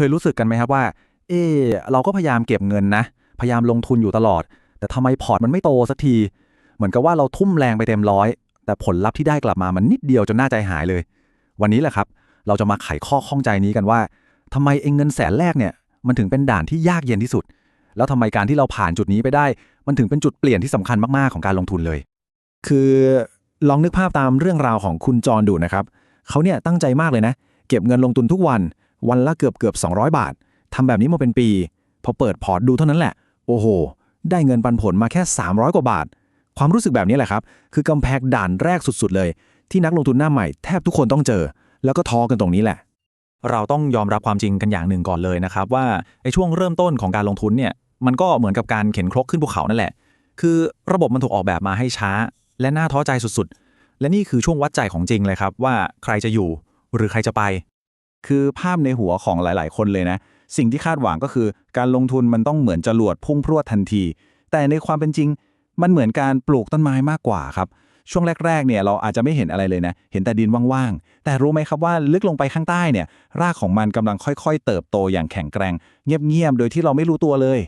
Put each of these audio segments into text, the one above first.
เคยรู้สึกกันไหมครับว่า เออเราก็พยายามเก็บเงินนะ พยายามลงทุนอยู่ตลอด แต่ทำไมพอร์ตมันไม่โตสักที เหมือนกับว่าเราทุ่มแรงไปเต็มร้อย แต่ผลลัพธ์ที่ได้กลับมามันนิดเดียวจนน่าใจหายเลย วันนี้แหละครับ เราจะมาไขข้อข้องใจนี้กันว่าทำไมเองเงินแสนแรกเนี่ยมันถึงเป็นด่านที่ยากเย็นที่สุด แล้วทำไมการที่เราผ่านจุดนี้ไปได้ มันถึงเป็นจุดเปลี่ยนที่สำคัญมากๆของการลงทุนเลย คือลองนึกภาพตามเรื่องราวของคุณจรดูนะครับ เขาเนี่ยตั้งใจมากเลยนะ เก็บเงินลงทุนทุกวัน วันละเกือบเกือบ200 บาททำแบบนี้มาเป็นปี พอเปิดพอร์ตดูเท่านั้นแหละ โอ้โห ได้เงินปันผลมาแค่ 300 กว่าบาท ความรู้สึกแบบนี้แหละครับ คือกำแพงด่านแรกสุดๆเลย ที่นักลงทุนหน้าใหม่แทบทุกคนต้องเจอ แล้วก็ท้อกันตรงนี้แหละ เราต้องยอมรับความจริงกันอย่างหนึ่งก่อนเลยนะครับว่าไอ้ช่วงเริ่มต้นของการลงทุนเนี่ยมันก็เหมือนกับการเข็นครกขึ้นภูเขานั่นแหละ คือระบบมันถูกออกแบบมาให้ช้า และน่าท้อใจสุดๆ และนี่คือช่วงวัดใจของจริงเลยครับว่าใครจะอยู่หรือใครจะไป คือภาพในหัวของหลาย ๆ คนเลยนะ สิ่งที่คาดหวังก็คือ การลงทุนมันต้องเหมือนจรวดพุ่งพรวดทันที แต่ในความเป็นจริง มันเหมือนการปลูกต้นไม้มากกว่าครับ ช่วงแรก ๆ เนี่ยเราอาจจะไม่เห็นอะไรเลยนะ เห็นแต่ดินว่างๆ แต่รู้ไหมครับว่าลึกลงไปข้างใต้เนี่ย รากของมันกำลังค่อย ๆ เติบโตอย่างแข็งแกร่งเงียบ ๆ โดยที่เราไม่รู้ตัวเลย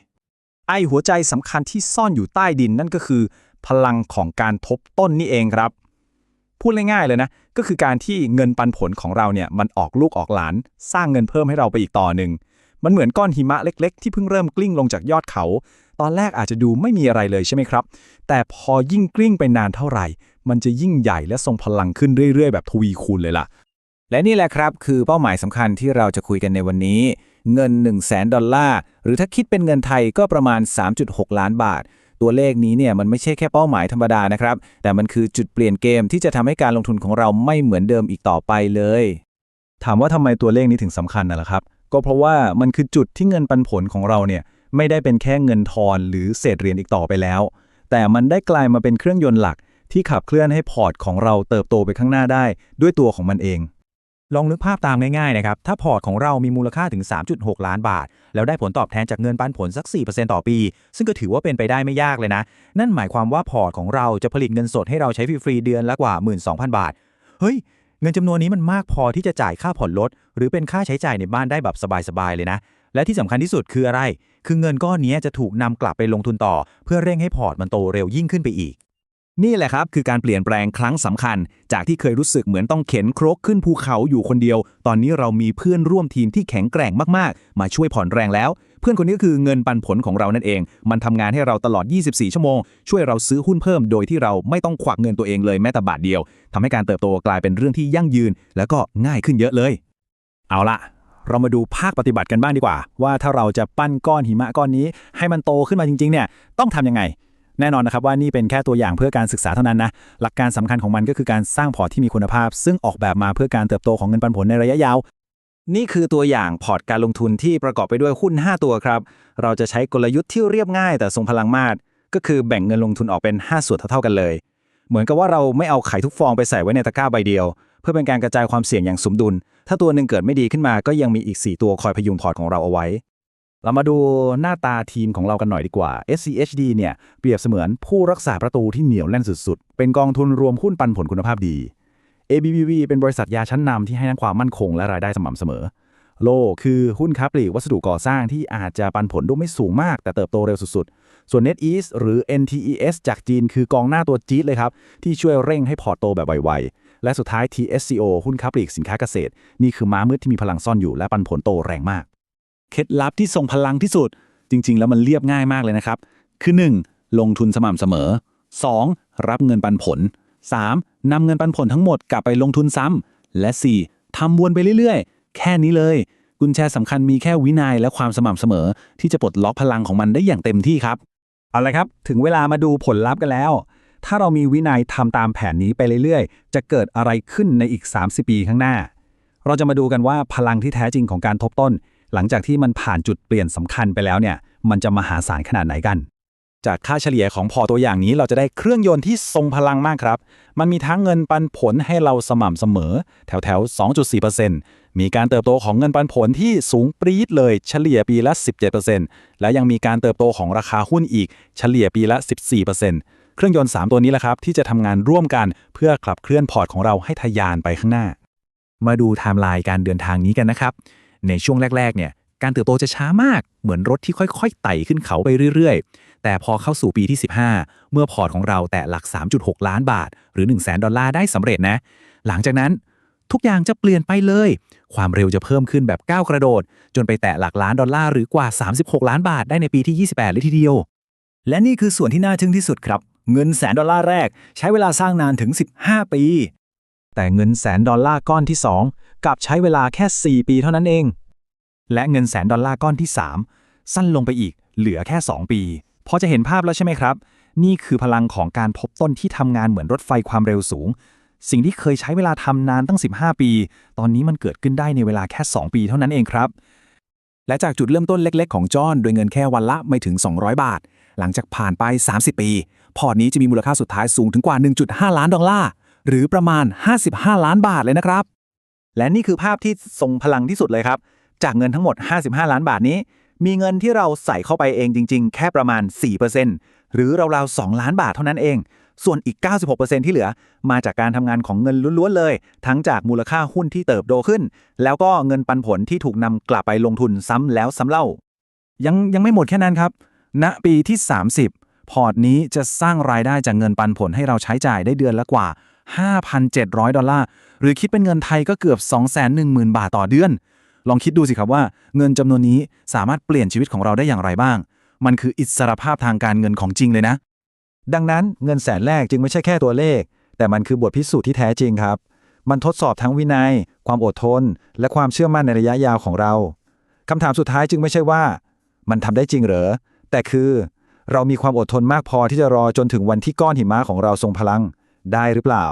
ไอหัวใจสำคัญที่ซ่อนอยู่ใต้ดินนั่นก็คือ พลังของการทบต้นนี่เองครับ พูดง่ายๆเลยนะ ก็คือการที่เงินปันผลของเราเนี่ยมันออกลูกออกหลาน สร้างเงินเพิ่มให้เราไปอีกต่อหนึ่ง มันเหมือนก้อนหิมะเล็กๆ ที่เพิ่งเริ่มกลิ้งลงจากยอดเขา ตอนแรกอาจจะดูไม่มีอะไรเลยใช่ไหมครับ แต่พอยิ่งกลิ้งไปนานเท่าไหร่ มันจะยิ่งใหญ่และทรงพลังขึ้นเรื่อยๆ แบบทวีคูณเลยล่ะ และนี่แหละครับคือเป้าหมายสำคัญที่เราจะคุยกันในวันนี้ เงิน 1 0 0 0 0แสนดอลลาร์หรือถ้าคิดเป็นเงินไทยก็ประมาณ 3.6 ล้านบาท ตัวเลขนี้เนี่ยมันไม่ใช่แค่เป้าหมายธรรมดานะครับ แต่มันคือจุดเปลี่ยนเกมที่จะทำให้การลงทุนของเราไม่เหมือนเดิมอีกต่อไปเลย ถามว่าทำไมตัวเลขนี้ถึงสำคัญนะล่ะครับ ก็เพราะว่ามันคือจุดที่เงินปันผลของเราเนี่ยไม่ได้เป็นแค่เงินทอนหรือเศษเหรียญอีกต่อไปแล้ว แต่มันได้กลายมาเป็นเครื่องยนต์หลักที่ขับเคลื่อนให้พอร์ตของเราเติบโตไปข้างหน้าได้ด้วยตัวของมันเอง ลองนึกภาพตามง่ายๆนะครับ ถ้าพอร์ตของเรามีมูลค่าถึง 3.6 ล้านบาท แล้วได้ผลตอบแทนจากเงินปันผลสัก 4%ต่อปี ซึ่งก็ถือว่าเป็นไปได้ไม่ยากเลยนะ นั่นหมายความว่าพอร์ตของเราจะผลิตเงินสดให้เราใช้ฟรีๆเดือนละกว่า 12,000 บาท เฮ้ย เงินจำนวนนี้มันมากพอที่จะจ่ายค่าผ่อนรถหรือเป็นค่าใช้จ่ายในบ้านได้แบบสบายๆเลยนะ และที่สำคัญที่สุดคืออะไร คือเงินก้อนนี้จะถูกนำกลับไปลงทุนต่อ เพื่อเร่งให้พอร์ตมันโตเร็วยิ่งขึ้นไปอีก นี่แหละครับคือการเปลี่ยนแปลงครั้งสำคัญ จากที่เคยรู้สึกเหมือนต้องเข็นครกขึ้นภูเขาอยู่คนเดียว ตอนนี้เรามีเพื่อนร่วมทีมที่แข็งแกร่งมากๆ มาช่วยผ่อนแรงแล้ว เพื่อนคนนี้ก็คือเงินปันผลของเรานั่นเอง มันทำงานให้เราตลอด 24 ชั่วโมง ช่วยเราซื้อหุ้นเพิ่มโดยที่เราไม่ต้องควักเงินตัวเองเลยแม้แต่บาทเดียวทำให้การเติบโตกลายเป็นเรื่องที่ยั่งยืน แล้วก็ง่ายขึ้นเยอะเลย เอาละเรามาดูภาคปฏิบัติกันบ้างดีกว่า ว่าถ้าเราจะปั้นก้อนหิมะก้อนนี้ ให้มันโตขึ้นมาจริงๆเนี่ยต้องทำยังไง แน่นอนนะครับว่านี่เป็นแค่ตัวอย่างเพื่อการศึกษาเท่านั้นนะ หลักการสำคัญของมันก็คือการสร้างพอร์ตที่มีคุณภาพ ซึ่งออกแบบมาเพื่อการเติบโตของเงินปันผลในระยะยาว นี่คือตัวอย่างพอร์ตการลงทุนที่ประกอบไปด้วยหุ้น 5 ตัวครับ เราจะใช้กลยุทธ์ที่เรียบง่ายแต่ทรงพลังมากก็คือแบ่งเงินลงทุนออกเป็น 5 ส่วนเท่าๆกันเลย เหมือนกับว่าเราไม่เอาไข่ทุกฟองไปใส่ไว้ในตะกร้าใบเดียว เพื่อเป็นการกระจายความเสี่ยงอย่างสมดุล ถ้าตัวหนึ่งเกิดไม่ดีขึ้นมาก็ยังมีอีก 4 ตัวคอยพยุงพอร์ตของเราเอาไว้ เรามาดูหน้าตาทีมของเรากันหน่อยดีกว่า SCHD เนี่ยเปรียบเสมือนผู้รักษาประตูที่เหนียวแน่นสุดๆ เป็นกองทุนรวมหุ้นปันผลคุณภาพดี ABBV เป็นบริษัทยาชั้นนำที่ให้ทั้งความมั่นคงและรายได้สม่ำเสมอ โลคือหุ้นค้าปลีกวัสดุก่อสร้างที่อาจจะปันผลดูไม่สูงมาก แต่เติบโตเร็วสุดๆ ส่วน NetEase หรือ NTES จากจีนคือกองหน้าตัวจี๊ดเลยครับ ที่ช่วยเร่งให้พอร์ตโตแบบไวๆและสุดท้าย TSCO หุ้นค้าปลีกสินค้าเกษตร นี่คือม้ามืดที่มีพลังซ่อนอยู่และปันผลโตแรงมาก เคล็ดลับที่ทรงพลังที่สุด จริง ๆ แล้วมันเรียบง่ายมากเลยนะครับ คือ 1. ลงทุนสม่ำเสมอ 2. รับเงินปันผล 3. นำเงินปันผลทั้งหมดกลับไปลงทุนซ้ำและ 4. ทำวนไปเรื่อยๆ แค่นี้เลย กุญแจสำคัญมีแค่วินัยและความสม่ำเสมอ ที่จะปลดล็อกพลังของมันได้อย่างเต็มที่ครับเอาละครับ ถึงเวลามาดูผลลัพธ์กันแล้ว ถ้าเรามีวินัยทำตามแผนนี้ไปเรื่อยๆ จะเกิดอะไรขึ้นในอีก 30 ปีข้างหน้า เราจะมาดูกันว่าพลังที่แท้จริงของการทบต้น หลังจากที่มันผ่านจุดเปลี่ยนสำคัญไปแล้วเนี่ย มันจะมหาศาลขนาดไหนกัน จากค่าเฉลี่ยของพอตัวอย่างนี้เราจะได้เครื่องยนต์ที่ทรงพลังมากครับ มันมีทั้งเงินปันผลให้เราสม่ำเสมอ แถวแถว 2.4%มีการเติบโตของเงินปันผลที่สูงปรี๊ดเลย เฉลี่ยปีละ 17%และยังมีการเติบโตของราคาหุ้นอีก เฉลี่ยปีละ 14%เครื่องยนต์ 3 ตัวนี้แหละครับ ที่จะทำงานร่วมกันเพื่อขับเคลื่อนพอร์ตของเราให้ทะยานไปข้างหน้า มาดูไทม์ไลน์การเดินทางนี้กันนะครับ ในช่วงแรก ๆ เนี่ย การเติบโตจะช้ามาก เหมือนรถที่ค่อย ๆ ไต่ขึ้นเขาไปเรื่อย ๆ แต่พอเข้าสู่ปีที่ 15 เมื่อพอร์ตของเราแตะหลัก 3.6 ล้านบาท หรือ 1 0 0 0 0แดอลลาร์ได้สำเร็จนะ หลังจากนั้นทุกอย่างจะเปลี่ยนไปเลย ความเร็วจะเพิ่มขึ้นแบบก้าวกระโดด จนไปแตะหลักล้านดอลลาร์หรือกว่า 36 ล้านบาทได้ในปีที่ 28 เลยทีเดียว และนี่คือส่วนที่น่าทึ่งที่สุดครับ เงินแสนดอลลาร์แรก ใช้เวลาสร้างนานถึง 15 ปี แต่เงินแสนดอลลาร์ก้อนที่ 2 กลับใช้เวลาแค่ 4 ปีเท่านั้นเอง และเงินแสนดอลลาร์ก้อนที่ 3 สั้นลงไปอีกเหลือแค่ 2 ปี พอจะเห็นภาพแล้วใช่ไหมครับ นี่คือพลังของการทบต้นที่ทำงานเหมือนรถไฟความเร็วสูง สิ่งที่เคยใช้เวลาทำนานตั้ง 15 ปี ตอนนี้มันเกิดขึ้นได้ในเวลาแค่ 2 ปีเท่านั้นเองครับ และจากจุดเริ่มต้นเล็ก ๆ ของจอห์นโดยเงินแค่วันละไม่ถึง 200 บาท หลังจากผ่านไป 30 ปี พอร์ตนี้จะมีมูลค่าสุดท้ายสูงถึงกว่า 1.5 ล้านดอลลาร์หรือประมาณ 55 ล้านบาทเลยนะครับ และนี่คือภาพที่ทรงพลังที่สุดเลยครับ จากเงินทั้งหมด 55 ล้านบาทนี้ มีเงินที่เราใส่เข้าไปเองจริง ๆ แค่ประมาณ 4%หรือราวๆ 2 ล้านบาทเท่านั้นเอง ส่วนอีก 96%ที่เหลือ มาจากการทำงานของเงินล้วนๆเลย ทั้งจากมูลค่าหุ้นที่เติบโตขึ้น แล้วก็เงินปันผลที่ถูกนำกลับไปลงทุนซ้ำแล้วซ้ำเล่า ยังยังไม่หมดแค่นั้นครับณปีที่ 30 พอร์ตนี้จะสร้างรายได้จากเงินปันผลให้เราใช้จ่ายได้เดือนละกว่า 5,700 ดอลลาร์ หรือคิดเป็นเงินไทยก็เกือบ 210,000 บาทต่อเดือน ลองคิดดูสิครับว่าเงินจำนวนนี้สามารถเปลี่ยนชีวิตของเราได้อย่างไรบ้าง มันคืออิสรภาพทางการเงินของจริงเลยนะ ดังนั้นเงินแสนแรกจึงไม่ใช่แค่ตัวเลข แต่มันคือบทพิสูจน์ที่แท้จริงครับ มันทดสอบทั้งวินัย ความอดทน และความเชื่อมั่นในระยะยาวของเราคำถามสุดท้ายจึงไม่ใช่ว่า มันทำได้จริงเหรอแต่คือ เรามีความอดทนมากพอที่จะรอจนถึงวันที่ก้อนหิมะของเราทรงพลัง ได้หรือเปล่า